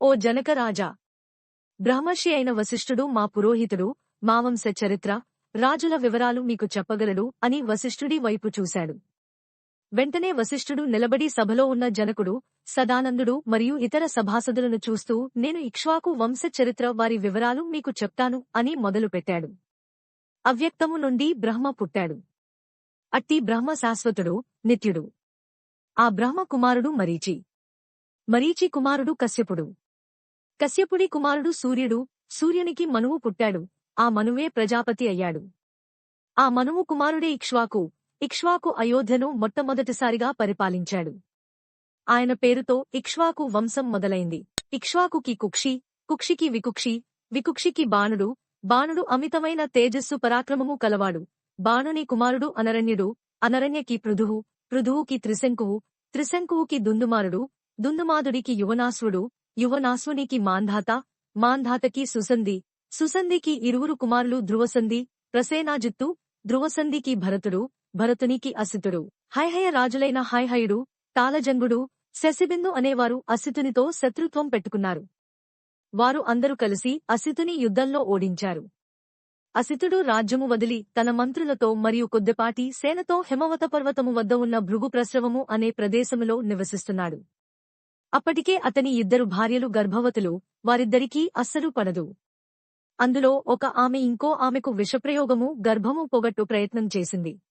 ఓ జనకరాజా! బ్రహ్మర్షి అయిన వశిష్ఠుడు మా పురోహితుడు మా వంశ చరిత్ర రాజుల వివరాలు మీకు చెప్పగలడు అని వశిష్ఠుడి వైపు చూశాడు. వెంటనే వశిష్ఠుడు నిలబడి సభలో ఉన్న జనకుడు సదానందుడు మరియు ఇతర సభాసదులను చూస్తూ నేను ఇక్ష్వాకు వంశ చరిత్ర వారి వివరాలు మీకు చెప్తాను అని మొదలుపెట్టాడు. అవ్యక్తము నుండి బ్రహ్మ పుట్టాడు. అట్టి బ్రహ్మ శాశ్వతుడు నిత్యుడు. ఆ బ్రహ్మ కుమారుడు మరీచి. మరీచి కుమారుడు కశ్యపుడు. కశ్యపుడి కుమారుడు సూర్యుడు సూర్యునికి మనువు పుట్టాడు. ఆ మనువే ప్రజాపతి అయ్యాడు. ఆ మనువు కుమారుడే ఇక్ష్వాకు. ఇక్ష్వాకు అయోధ్యను మొట్టమొదటిసారిగా పరిపాలించాడు. ఆయన పేరుతో ఇక్ష్వాకు వంశం మొదలైంది. ఇక్ష్వాకుకి కుక్షి కుక్షికి వికుక్షి వికుక్షికి బాణుడు బాణుడు అమితమైన తేజస్సు పరాక్రమము కలవాడు. బాణుని కుమారుడు అనరణ్యుడు అనరణ్యకి పృథువు పృథువుకి త్రిశంకువు త్రిశంకువుకి దుందుమారుడు దుందుమాదుడికి యువనాశుడు యువనాశ్వనికి మాంధాత మాంధాతకి సుసంధి. సుసంధికి ఇరువురు కుమారులు ధ్రువసంధి ప్రసేనాజిత్తు ధ్రువసంధికి భరతుడు భరతునికి అసితుడు. హైహయ రాజులైన హైహయుడు తాళజంగుడు శశిబిందు అనేవారు అసితునితో శత్రుత్వం పెట్టుకున్నారు. వారు అందరూ కలిసి అసితుని యుద్ధంలో ఓడించారు. అసితుడు రాజ్యము వదిలి తన మంత్రులతో మరియు కొద్దిపాటి సేనతో హిమవత పర్వతము వద్ద ఉన్న భృగుప్రసవము అనే ప్రదేశములో నివసిస్తున్నాడు. అప్పటికే అతని ఇద్దరు భార్యలు గర్భవతులు వారిద్దరికీ అస్సలు పడదు. అందులో ఒక ఆమె ఇంకో ఆమెకు విషప్రయోగము గర్భము పొగట్టు ప్రయత్నం చేసింది.